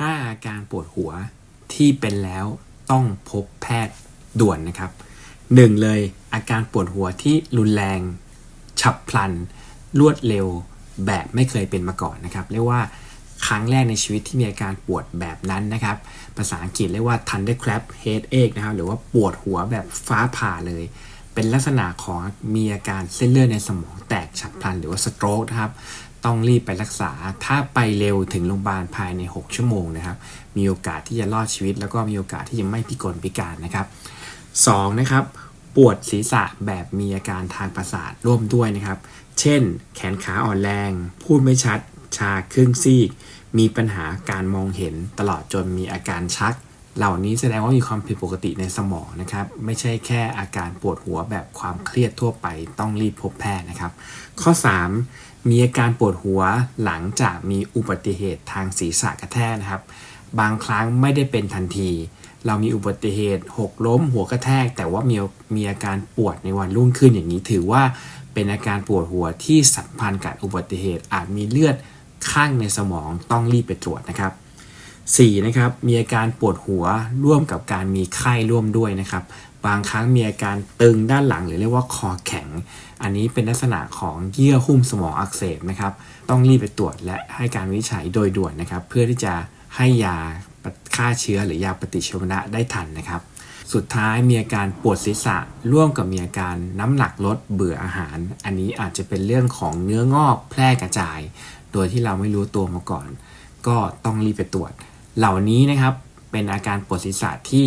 5 อาการปวดหัวที่เป็นแล้วต้องพบแพทย์ด่วนนะครับ 1. เลยอาการปวดหัวที่รุนแรง ฉับพลัน รวดเร็วแบบไม่เคยเป็นมาก่อนนะครับ เรียกว่าครั้งแรกในชีวิตที่มีอาการปวดแบบนั้นนะครับ ภาษาอังกฤษเรียกว่า thunderclap headache นะครับ หรือว่าปวดหัวแบบฟ้าผ่าเลย เป็นลักษณะของมีอาการเส้นเลือดในสมองแตกฉับพลันหรือว่า stroke นะครับ ต้องรีบไปรักษา ถ้าไปเร็วถึงโรงพยาบาลภายใน 6 ชั่วโมงนะครับ มีโอกาสที่จะรอดชีวิต แล้วก็มีโอกาสที่จะไม่พิกลพิการนะครับ 2. นะครับปวดศีรษะแบบมีอาการทางประสาทร่วมด้วยนะครับ เช่น แขนขาอ่อนแรง พูดไม่ชัด ชาครึ่งซีก มีปัญหาการมองเห็นตลอดจนมีอาการชัก เหล่านี้แสดงว่ามีความผิดปกติในสมองนะครับ ไม่ใช่แค่อาการปวดหัวแบบความเครียดทั่วไปต้องรีบพบแพทย์นะครับ ข้อ 3 มีอาการปวดหัวหลังจากมีอุบัติเหตุทางศีรษะกระแทกนะครับ บางครั้งไม่ได้เป็นทันที เรามีอุบัติเหตุหกล้มหัวกระแทก แต่ว่ามีมีอาการปวดในวันรุ่งขึ้นอย่างนี้ถือว่าเป็นอาการปวดหัวที่สัมพันธ์กับอุบัติเหตุอาจมีเลือดข้างในสมองต้องรีบไปตรวจนะครับ 4. นะครับมีอาการปวดหัวร่วมกับการมีไข้ร่วมด้วยนะครับ บางครั้งมีอาการตึงด้านหลังหรือเรียกว่าคอแข็ง อันนี้เป็นลักษณะของเยื่อหุ้มสมองอักเสบนะครับ ต้องรีบไปตรวจและให้การวินิจฉัยโดยด่วนนะครับ เพื่อที่จะให้ยาฆ่าเชื้อหรือยาปฏิชีวนะได้ทันนะครับ สุดท้ายมีอาการปวดศีรษะ ร่วมกับมีอาการน้ำหนักลดเบื่ออาหาร อันนี้อาจจะเป็นเรื่องของเนื้องอกแพร่กระจาย โดยที่เราไม่รู้ตัวมาก่อน ก็ต้องรีบไปตรวจ เหล่านี้นะครับเป็นอาการปวดศีรษะที่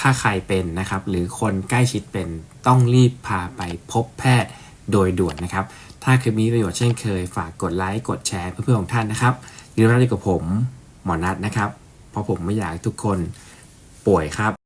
ถ้าใครเป็นนะครับ หรือคนใกล้ชิดเป็นต้องรีบพาไปพบแพทย์โดยด่วนนะครับ ถ้าคลิปนี้ประโยชน์เช่นเคย ฝากกดไลค์กดแชร์เพื่อนๆของท่านนะครับยืนยันกับผมหมอนัทนะครับ เพราะผมไม่อยากให้ทุกคนป่วยครับ